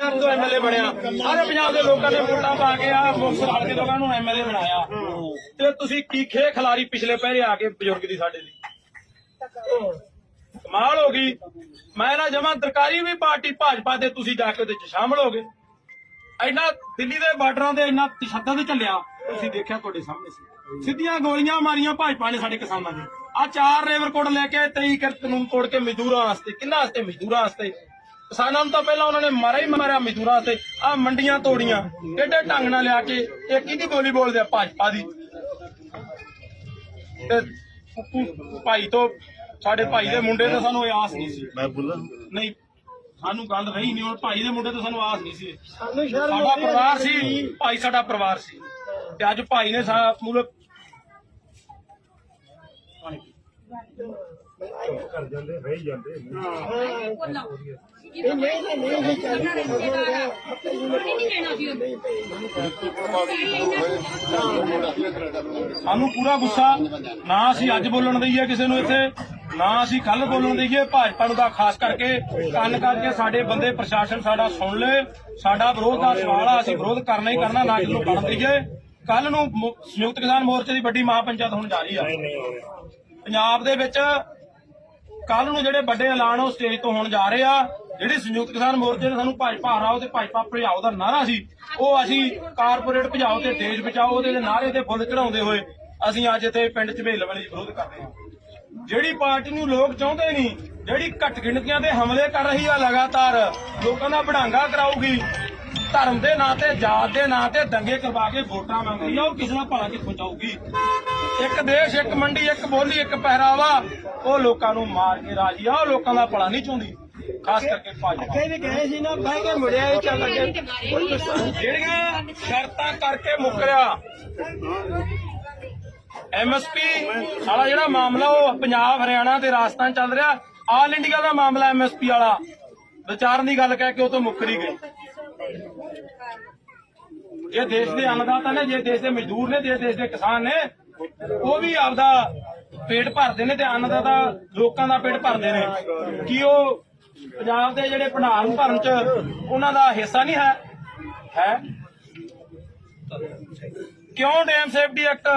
ਪੰਜਾਬ ਤੋਂ ਐਮਐਲਏ ਬਣਿਆ। ਸਾਰੇ ਪੰਜਾਬ ਦੇ ਲੋਕਾਂ ਨੇ ਵੋਟਾਂ ਪਾ ਕੇ ਆ ਮੁਕਤਸਰ ਹਲਕੇ ਲੋਕਾਂ ਨੂੰ ਐਮਐਲਏ ਬਣਾਇਆ। ਤੇ ਤੁਸੀਂ ਕੀ ਖੇ ਖਿਲਾਰੀ ਪਿਛਲੇ ਪਹਿਰੇ ਆ ਕੇ ਬਜ਼ੁਰਗ ਦੀ ਸਾਡੇ ਦੀ ਕਮਾਲ ਹੋ ਗਈ। ਮੈਂ ਨਾ ਜਮਾਂ ਸਰਕਾਰੀ ਵੀ ਪਾਰਟੀ ਭਾਜਪਾ ਦੇ ਤੁਸੀਂ ਜਾ ਕੇ ਉਹਦੇ ਚ ਸ਼ਾਮਲ ਹੋ ਗਏ। ਇੰਨਾ ਦਿੱਲੀ ਦੇ ਬਾਰਡਰਾਂ ਤੇ ਇੰਨਾ ਤਸ਼ੱਦਦ ਚੱਲਿਆ, ਤੁਸੀਂ ਦੇਖਿਆ ਤੁਹਾਡੇ ਸਾਹਮਣੇ ਸੀ। ਸਿੱਧੀਆਂ ਗੋਲੀਆਂ ਮਾਰੀਆਂ ਭਾਜਪਾ ਨੇ ਸਾਡੇ ਕਿਸਾਨਾਂ ਦੇ। ਆ ਚਾਰ ਰੇਵਰ ਕੋਡ ਲੈ ਕੇ 23 ਕਰ ਕਾਨੂੰਨ ਤੋੜ ਕੇ ਮਜ਼ਦੂਰਾਂ ਵਾਸਤੇ, ਕਿੰਨਾ ਵਾਸਤੇ? ਮਜ਼ਦੂਰਾਂ ਵਾਸਤੇ। ਕਿਸਾਨਾਂ ਨੂੰ ਤਾਂ ਪਹਿਲਾਂ ਉਹਨਾਂ ਨੇ ਮਾਰਿਆ ਹੀ ਮਾਰਿਆ ਮਜ਼ਦੂਰਾਂ ਵਾਸਤੇ ਆ ਮੰਡੀਆਂ ਤੋੜੀਆਂ ਕਿੱਡੇ ਢੰਗ ਨਾਲ ਲਿਆ ਕੇ ਇਹ ਕਿਹਦੀ ਗੋਲੀ ਬੋਲਦੇ ਆ? ਭਾਜਪਾ ਦੀ। ਤੇ ਭਾਈ ਤੋਂ ਸਾਡੇ ਭਾਈ ਦੇ ਮੁੰਡੇ ਤੇ ਸਾਨੂੰ ਇਹ ਆਸ ਨਹੀਂ ਸੀ। ਮੈਂ ਬੋਲਾਂ ਨਹੀਂ ਸਾਨੂੰ ਗੱਲ ਰਹੀ ਨਹੀਂ ਹੁਣ ਭਾਈ ਦੇ ਮੁੰਡੇ ਤੋਂ ਸਾਨੂੰ ਆਸ ਨਹੀਂ ਸੀ। ਸਾਡਾ ਪਰਿਵਾਰ ਸੀ ਭਾਈ ਸਾਡਾ ਪਰਿਵਾਰ ਸੀ। ਤੇ ਅੱਜ ਭਾਈ ਨੇ ਸਾ ਮੂਲ ਕਰ ਜਾਂਦੇ ਰਹਿ। ਜਾਂਦੇ ਸਾਨੂੰ ਪੂਰਾ ਗੁੱਸਾ। ਨਾ ਅਸੀਂ ਅੱਜ ਬੋਲਣ ਦਈਏ ਕਿਸੇ ਨੂੰ ਇੱਥੇ ਨਾ ਅਸੀਂ ਕੱਲ ਬੋਲਣ ਦਈਏ। ਭਾਜਪਾ ਨੂੰ ਤਾਂ ਖਾਸ ਕਰਕੇ ਕੰਨ ਕਰਕੇ ਸਾਡੇ ਬੰਦੇ ਪ੍ਰਸ਼ਾਸਨ ਸਾਡਾ ਸੁਣ ਲੇ। ਸਾਡਾ ਵਿਰੋਧ ਦਾ ਸਵਾਲ ਆ ਅਸੀਂ ਵਿਰੋਧ ਕਰਨਾ ਹੀ ਕਰਨਾ ਨਾ ਨੂੰ ਕਰਨ ਦਈਏ। ਕੱਲ ਨੂੰ ਮੁ- ਸੰਯੁਕਤ ਕਿਸਾਨ ਮੋਰਚੇ ਦੀ ਵੱਡੀ ਮਹਾਪੰਚਾਇਤ ਹੋਣ ਜਾ ਰਹੀ ਆ। ਪੰਜਾਬ ਦੇ ਵਿੱਚ ਕੱਲ ਨੂੰ ਜਿਹੜੇ ਵੱਡੇ ਐਲਾਨ ਉਹ ਸਟੇਜ ਤੋਂ ਹੋਣ ਜਾ ਰਹੇ ਆ, ਜਿਹੜੀ ਸੰਯੁਕਤ ਕਿਸਾਨ ਮੋਰਚੇ ਨੇ ਸਾਨੂੰ ਭਾਜਪਾ ਹਰਾਓ ਤੇ ਭਾਜਪਾ ਭਜਾਓ ਦਾ ਨਾਰਾ ਸੀ, ਉਹ ਅਸੀਂ ਕਾਰਪੋਰੇਟ ਭਜਾਓ ਤੇ ਦੇਸ਼ ਬਚਾਓ ਉਹਦੇ ਦੇ ਨਾਰੇ ਤੇ ਫੁੱਲ ਚੜਾਉਂਦੇ ਹੋਏ ਅਸੀਂ ਅੱਜ ਇੱਥੇ ਪਿੰਡ ਚ ਭੇਲ ਵਾਲੀ ਵਿਰੋਧ ਕਰਦੇ ਹਾਂ। ਜਿਹੜੀ ਪਾਰਟੀ ਨੂੰ ਲੋਕ ਚਾਹੁੰਦੇ ਨਹੀਂ, ਜਿਹੜੀ ਘੱਟ ਗਿਣਤੀਆਂ ਤੇ ਹਮਲੇ ਕਰ ਰਹੀ ਆ ਲਗਾਤਾਰ, ਲੋਕਾਂ ਦਾ ਬੜਾਂਗਾ ਕਰਾਊਗੀ ਧਰਮ ਦੇ ਨਾਂ ਤੇ ਜਾਤ ਦੇ ਨਾਂ ਤੇ ਦੰਗੇ ਕਰਵਾ ਕੇ ਵੋਟਾਂ ਮੰਗ ਰਹੀ ਆ ਉਹ ਕਿਸੇ ਦਾ ਭਲਾ ਕਿੱਥੋਂ ਚਾਊਗੀ ਇੱਕ ਦੇਸ਼ ਇੱਕ ਮੰਡੀ ਇੱਕ ਬੋਲੀ ਇੱਕ ਪਹਿਰਾਵਾ ਉਹ ਲੋਕਾਂ ਨੂੰ ਮਾਰ ਕੇ ਰਾਜੀ ਆ ਉਹ ਲੋਕਾਂ ਦਾ ਭਲਾ ਨਹੀਂ ਚਾਹੁੰਦੀ। ਖਾਸ ਕਰਕੇ ਭਾਜਪਾ। ਵੀ ਗਏ ਸੀ ਨਾ ਬਹਿ ਕੇ ਮੁੜਿਆ ਹੀ ਚੱਲ ਕੇ ਜਿਹੜੀਆਂ ਸ਼ਰਤਾਂ ਕਰਕੇ ਮੁਕਰਿਆ। ਐਮਐਸਪੀ ਸਾਲਾ ਜਿਹੜਾ ਮਾਮਲਾ ਉਹ ਪੰਜਾਬ ਹਰਿਆਣਾ ਤੇ ਰਾਜਸਥਾਨ ਚੱਲ ਰਿਹਾ। ਆਲ ਇੰਡੀਆ ਦਾ ਮਾਮਲਾ ਐਮਐਸਪੀ ਵਾਲਾ। ਵਿਚਾਰਨ ਦੀ ਗੱਲ ਕਹਿ ਕੇ ਉਹ ਤੋਂ ਮੁੱਕਰੀ ਗਈ ਇਹ ਦੇਸ਼ ਦੇ ਅੰਨਦਾਤਾ ਨੇ, ਜੇ ਦੇਸ਼ ਦੇ ਮਜ਼ਦੂਰ ਨੇ, ਜੇ ਦੇਸ਼ ਦੇ ਕਿਸਾਨ ਨੇ, ਉਹ ਵੀ ਆਪਦਾ ਪੇਟ ਭਰਦੇ ਨੇ ਤੇ ਅੰਨਦਾਤਾ ਲੋਕਾਂ ਦਾ ਪੇਟ ਭਰਦੇ ਨੇ। ਕੀ ਉਹ ਪੰਜਾਬ ਦੇ ਜਿਹੜੇ ਭੰਡਾਰ ਨੂੰ ਭਰਨ ਚ ਉਹਨਾਂ ਦਾ ਹਿੱਸਾ ਨਹੀਂ ਹੈ? ਹੈ? ਕਿਉਂ ਡੈਮ ਸੇਫਟੀ ਐਕਟ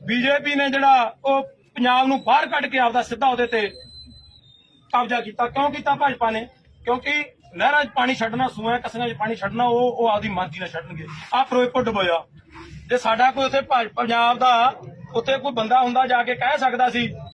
ਬੀਜੇਪੀ ਨੇ ਜਿਹੜਾ ਉਹ ਪੰਜਾਬ ਨੂੰ ਬਾਹਰ ਕੱਢ ਕੇ ਆਪਦਾ ਸਿੱਧਾ ਉਹਦੇ ਤੇ ਕਬਜ਼ਾ ਕੀਤਾ? ਕਿਉਂ ਕੀਤਾ ਭਾਜਪਾ ਨੇ? ਕਿਉਂਕਿ ਨਹਿਰਾਂ 'ਚ ਪਾਣੀ ਛੱਡਣਾ ਸੂਆਂ ਕਸੀਆਂ 'ਚ ਪਾਣੀ ਛੱਡਣਾ, ਉਹ ਉਹ ਆਪਦੀ ਮਰਜ਼ੀ ਨਾਲ ਛੱਡਣਗੇ। ਆ ਫਿਰੋਜ਼ਪੁਰ ਡੁਬੋਇਆ। ਜੇ ਸਾਡਾ ਕੋਈ ਉੱਥੇ ਭਾਜ- ਪੰਜਾਬ ਦਾ, ਉੱਥੇ ਕੋਈ ਬੰਦਾ ਹੁੰਦਾ ਜਾ ਕੇ ਕਹਿ ਸਕਦਾ ਸੀ